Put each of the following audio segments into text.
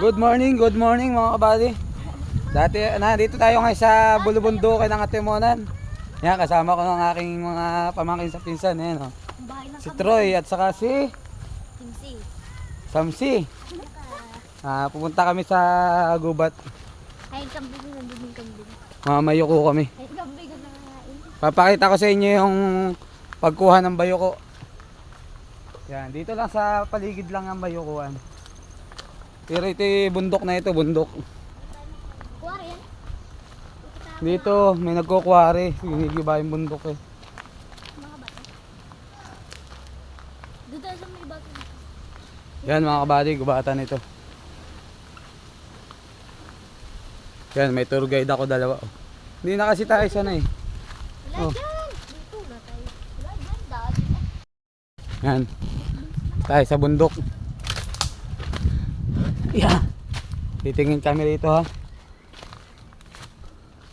Good morning, good morning mga kabady. Dati, na, dito tayo ngayon sa Bulubundukin ng Atimonan. Yan, kasama ko ng aking mga pamangkin sa pinsan. Yan, oh. Bahay ng Si Troy at saka si Kimsi. Samsi. Ah, pupunta kami sa gubat. Ay, kambing na buming kambing. Mamayo ko kami. Ay, kambing na. Papakita ko sa inyo yung pagkuha ng bayoko. Yan, dito lang sa paligid lang ang bayukuan. Pero ito bundok na ito, bundok. Dito, may nagkukuwari. Sinigiba yung bundok eh. Yan mga kabady, gubatan ito. Yan, may tour guide ako dalawa. oh. Hindi na kasi tayo sanay. Wala Oh. Yan. Tayo sa bundok. Yeah. Titingin kami dito ha.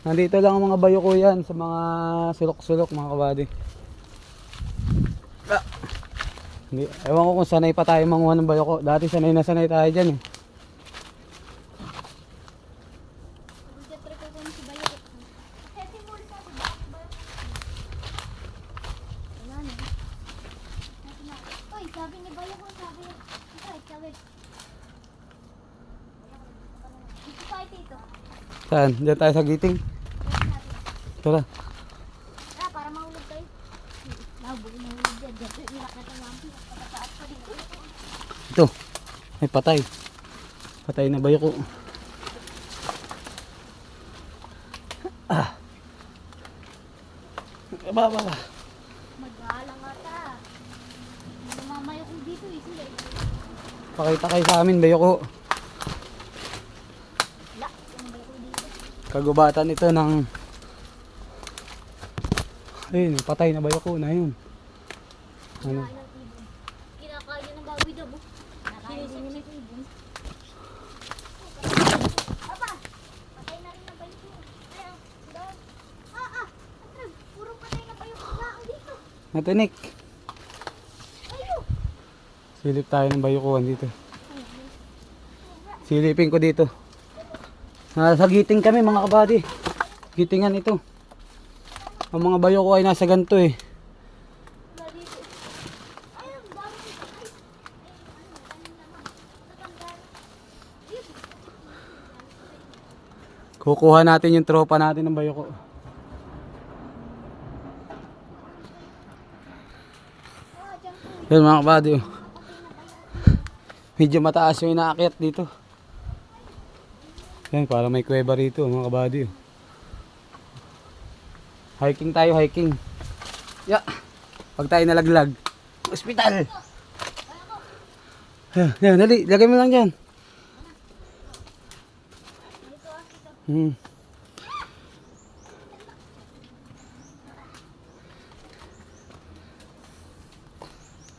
Nandito lang ang mga bayo ko yan sa mga sulok-sulok mga kabady. Ah. Hindi, ewan ko kung sanay pa tayo manguha ng bayo ko. Dati sanay na sanay tayo dyan eh. Hindi trip ko kung si Bayo. Kasi muli ka si Bayo. Wala na. Natin na. Uy, sabi ni Bayo ko, sabi. Ito, sabi. Dito. Saan? Diyan tayo sa giting. Tara. Ah, para mahulog tayo. Nabog mahulog dyan. Na tayo namin. Patataas pa dito. Ito. May patay. Patay na bayo ko. Ah. Ba, ba, ba. Mag-aalang ata. Namamayo ko dito eh. Eh. Pakita kayo sa amin, bayo ko. Wala. Namamayo ko dito. Kagubatan ito ng... Ayun, patay na bayo ko na yun. Ano? Kinakain ng baboy daw. oh. Kinakain din ng ibon. Aba! Patay na rin ng bayo ko. Ayan. Doon. Ah, ah! Natinik. Ayo! Silip tayo ng bayo ko dito. Silipin ko dito. Nasa giting kami mga kabady. Gitingan ito. Ang mga bayo ko ay nasa ganito eh. Kukuha natin yung tropa natin ng bayo ko. Yan mga kabady. oh. Medyo mataas yung inaakyat dito. Yan, para may kuweba rito mga kabady. Hiking tayo, hiking. Ya. Pag tayo nalaglag. Hospital. Yan, yan, dali. Lagay mo lang dyan. Hmm.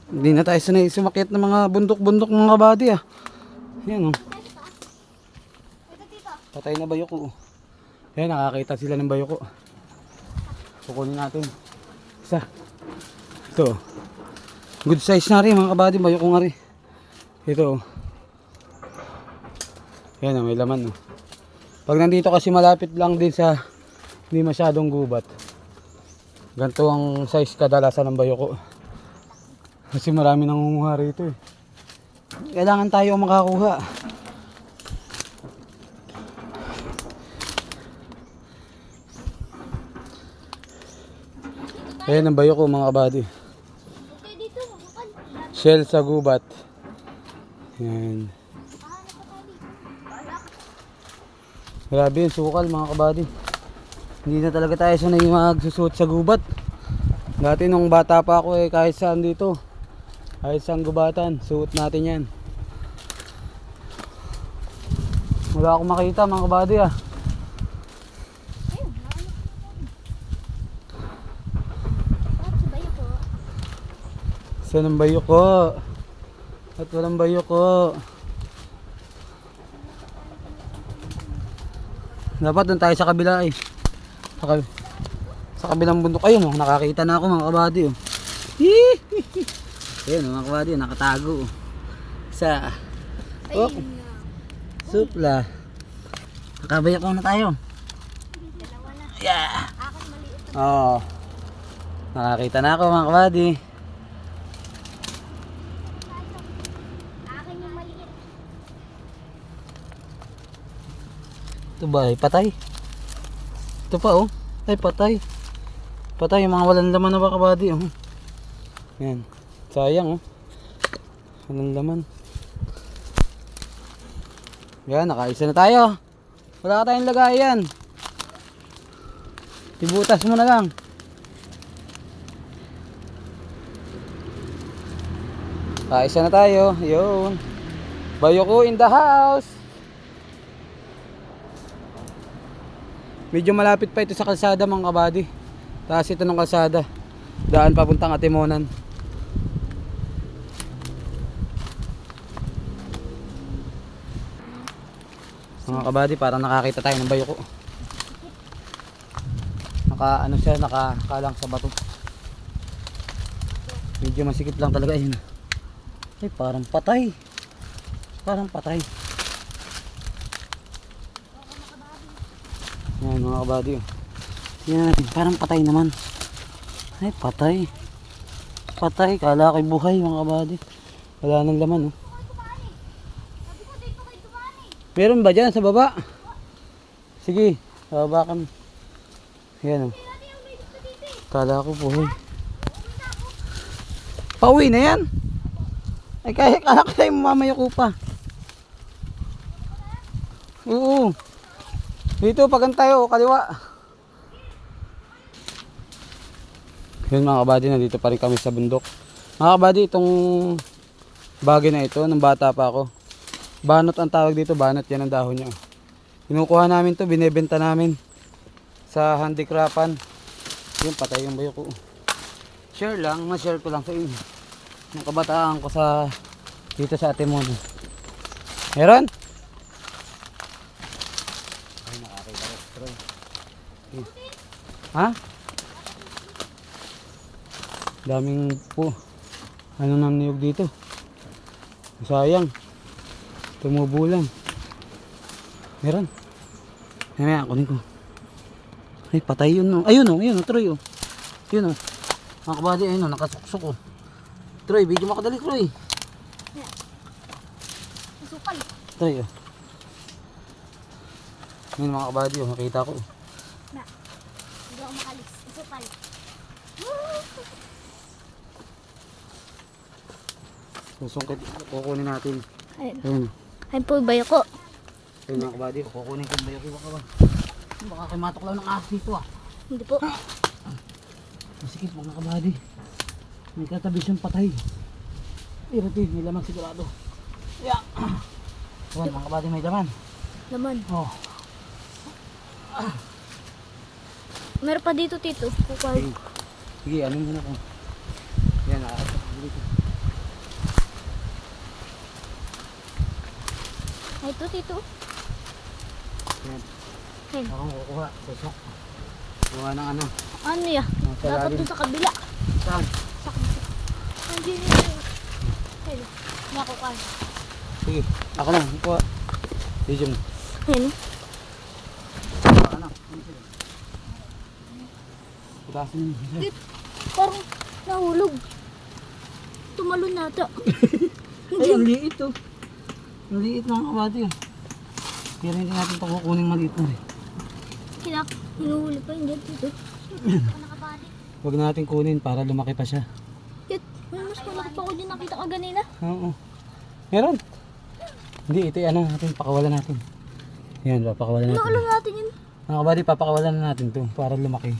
Hindi na tayo sanay sumakit ng mga bundok-bundok mga kabady ah. Yan oh. Patay na bayo ko. Ayan, nakakita sila ng bayo ko. Kukunin natin. Isa. Ito. Good size na rin mga kabady. Bayo ko nga rin. Ito. Ayan, may laman. Oh. Pag nandito kasi malapit lang din sa hindi masyadong gubat. Ganito ang size kadalasan ng bayo ko. Kasi marami nangunguha rito eh. Kailangan tayo makakuha. Ayan ang bayo ko mga kabady. Shell sa gubat. Yan. Nakatali. Wala ka. Grabe yung sukal mga kabady. Hindi na talaga tayo sanay magsusuot sa gubat. Dati nung bata pa ako eh kahit saan dito. Kahit saan gubatan, suot natin yan. Wala akong makita mga kabady ah. Ayun, naano. At sa bayo ko. Saan ang bayo ko? At walang bayo ko. Dapat doon tayo sa kabila eh. Sa, kab- sa kabilang bundok. Ayun, oh, nakakita na ako mga kabady. Oh. Ayun, oh, mga kabady, nakatago. oh. Sa, Ayun Oh. Supla. Nakabayak ko na tayo. Yeah. Oo. Nakakita na ako mga kabady. Akin yung maliit. Ito ba ay patay? Ito pa oh. Ay patay. Patay yung mga walang laman na ba kabady oh. Yan. Sayang oh. Walang laman. Yan, nakaisa na tayo. Wala ka tayong lagayan. Ibutas mo na lang. Kaisa na tayo. Yun. Bayoko in the house. Medyo malapit pa ito sa kalsada mga kabady. Taas ito ng kalsada. Daan papuntang Atimonan. Mga kabady, parang nakakita tayo ng bayoko. Naka ano siya, nakakalang sa bato. Medyo masikip lang talaga yun. Ay, parang patay. Parang patay. Yan mga kabady. Yan, parang patay naman. Ay, patay. Patay, kala kay buhay mga kabady. Wala nang laman oh. Meron ba dyan sa baba? Sige, sa baba kami. Yan oh. Kala ko buhay. Pauwi na yan. Ay kaya kala ko tayo mamayo ko pa. Oo. Dito pagan tayo, kaliwa. Yun mga kabady, nandito pa rin kami sa bundok. Mga kabady, itong bagay na ito, nung bata pa ako. Banot ang tawag dito, banot yan ang dahon niya. Kinukuha namin to, binebenta namin sa handicraftan. Yun, patay yung bayo ko. Share lang, ma-share ko lang sa inyo. Yung kabataan ko sa dito sa Atimon. Meron? Ay, nakakita ko. Troy. Eh. Ha? Daming po. Ano nang niyog dito? Sayang. Tumubo lang. Meron. Mamaya, kunin ko. Ay, patay yun. No. Ayun o, ayun o, Troy o. Yun o. Mga kabady, ayun o, nakasuksok o. Troy, video makadali, Troy. Masukal. Troy o. Yun mga kabady o, makita ko. Na. Ako makalis. Masukal. Susungkit, kukunin natin. Ayun. Ayun. Ayun po bayo ko. Ayun mga kabady, kukunin ko yung bayo ko ba? Baka kay matok lang ng ahas dito ah. Hindi po. Masikip mga kabady. May katabi siyang patay. Ito, may laman sigurado. Yeah. Ayan mga kabady, may laman. Laman. Oh. Meron pa dito, tito. Kukay. Sige, sige ano muna ko. Yan, nakakasap ko dito. Ay, ito, tito. Yan, Ayun. ako kukuha. Susok. Kuha ng ano. Ano ya? Dapat doon sa kabila. Saan? Sa kabila. Nandiyan yun. Ayun. Nakukay. Sige, ako na. Kuha. Video mo. Ayun. Ka na. Putasin mo. Eh, Parang nahulog. Tumalon nata. Ay, ang liit oh. Ang liit ng kabady oh. Pero hindi natin ito kukunin maliit na eh. Kinak, hinuhuli pa hindi dito. Nakabalik. Huwag natin kunin para lumaki pa siya. Yat, may mas malaki pa ako dyan nakita ka ganina. Oo. Meron. Hindi, ito ano natin, pakawalan natin. Yan, papakawalan natin. Ano natin yun? Mga kabady, papakawalan na natin to para lumaki.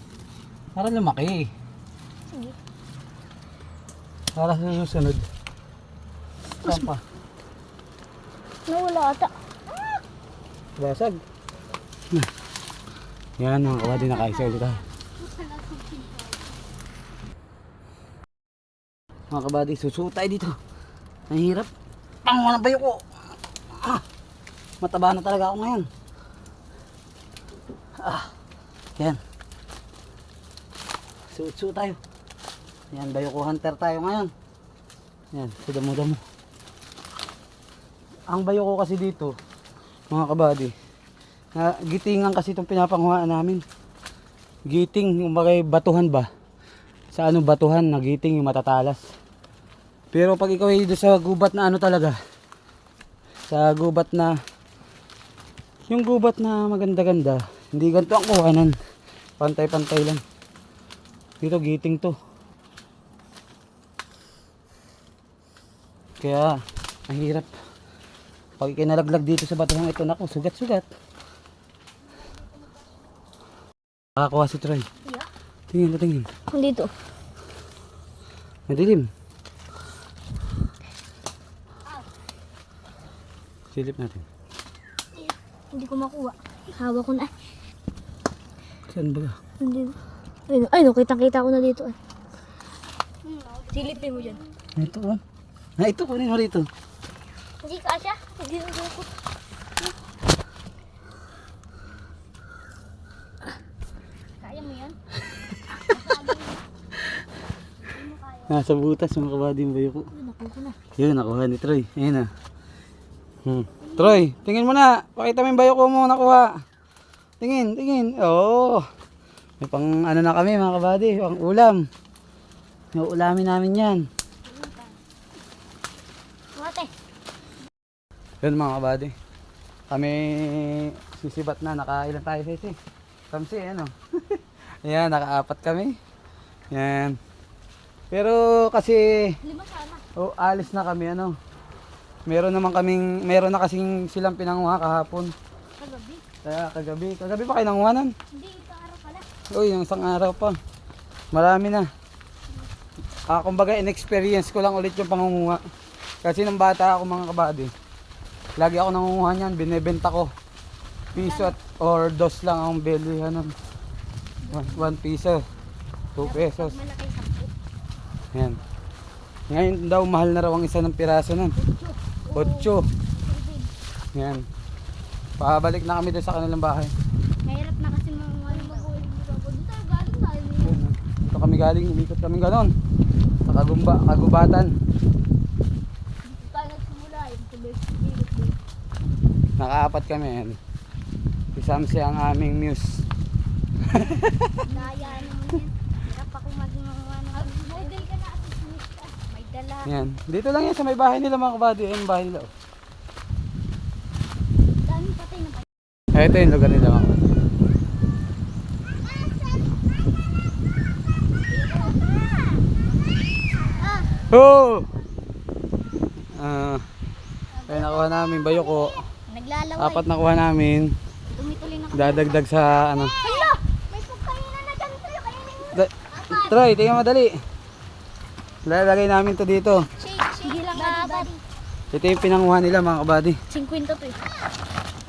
Para lumaki. Sige. Para sa susunod. Saan pa? Nawala ata. Basag. Yan mga kabady, nakaisa ulit tayo. Mga kabady, susuot tayo dito. Nahihirap. Pang walang bayo ko. Ah, mataba na talaga ako ngayon. Ah, yan. Suot-suot tayo. Yan, bayo ko hunter tayo ngayon. Yan, sa damo-damo. Ang bayo ko kasi dito, Mga kabady. Na, gitingan kasi itong pinapanguhaan namin. Giting, yung batuhan ba? Sa ano batuhan, nagiting yung matatalas. Pero pag ikaw ay sa gubat na ano talaga, sa gubat na, yung gubat na maganda-ganda, hindi ganito ang kuhanan. Pantay-pantay lang. Dito giting to. Kaya, ang hirap. Pag ikinalaglag dito sa batuhang ito, naku, sugat-sugat. Nakakuha si Troy. Yeah. Tingin, tingin. Dito. Madilim. Silip natin. Hindi ko makuha. Hawak ko na. Saan ba? Hindi. Ay, ay no, kitang-kita ko na dito. Ay. Silipin mo dyan. Ito oh. Na ito, kunin mo rito. Hindi ka siya. Hindi na ko. Kaya mo yan? Nasa butas, mga kabady yung bayo ko. Nakuha ko na. Yun, nakuha ni Troy. Ayun na. Hmm. Troy, tingin mo na. Pakita mo yung bayo ko mo nakuha. Tingin, tingin. Oo. May pang ano na kami mga kabady, pang ulam. Yung ulamin namin yan. Mate. Yun mga kabady. Kami sisibat na. Nakailan tayo sisi? Kamsi, ano? Ayan, nakaapat kami. Yan. Pero kasi Lima sana. oh, alis na kami ano. Meron naman kaming meron na kasing silang pinanguha kahapon. Kagabi. Kaya kagabi, kagabi pa kayo nanguhanan. Hindi. Uy, yung isang araw pa. Marami na. Ah, kumbaga in-experience ko lang ulit yung pangunguha. Kasi nung bata ako mga kabady, lagi ako nangunguha niyan, binebenta ko. Piso at or dos lang ang bilihan. One, one piso. Two pesos. Malaki sampu. Yan. Ngayon daw mahal na raw ang isa ng piraso nun. Otso. Yan. Pabalik na kami doon sa kanilang bahay. Mahirap na kasi mga ano mabuhay dito. Dito tayo galing tayo. Yan, ah. Dito kami galing, umikot kami ganon. Sa kagumba, kagubatan. Nakaapat kami. Yan. Si Samsi ang aming muse. Naya naman yan. Yan. Dito lang yan sa may bahay nila mga kabady. Ayun bahay nila. oh. Ito yung lugar nila mga kabady. Oh! Ah, ayun nakuha namin bayoko. Naglalaway. Apat nakuha namin. Tumituloy na. Dadagdag sa ano. Hala! May pagkainan na. Kainin mo. Da- Try, tingnan madali. Lalagay namin to dito. Shake, shake. Lang apat. Ito yung pinanguha nila mga kabady. 50 to eh.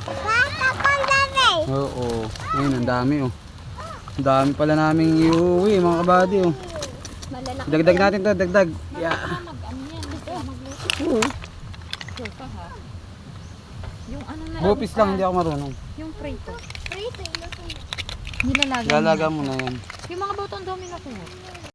Bata pa dami. Oo. Ayun, ang dami oh. Ang dami pala naming iuwi mga kabady oh. Malalaki. Dagdag natin to, dagdag. Yeah. Mag-ano yan. Gusto ko magluto. Oo. Yung ano na Bupis lang, hindi ako marunong. yung prito. Prito, iluto. Nilalagay. Lalaga mo na yan. Yung mga dami na ko.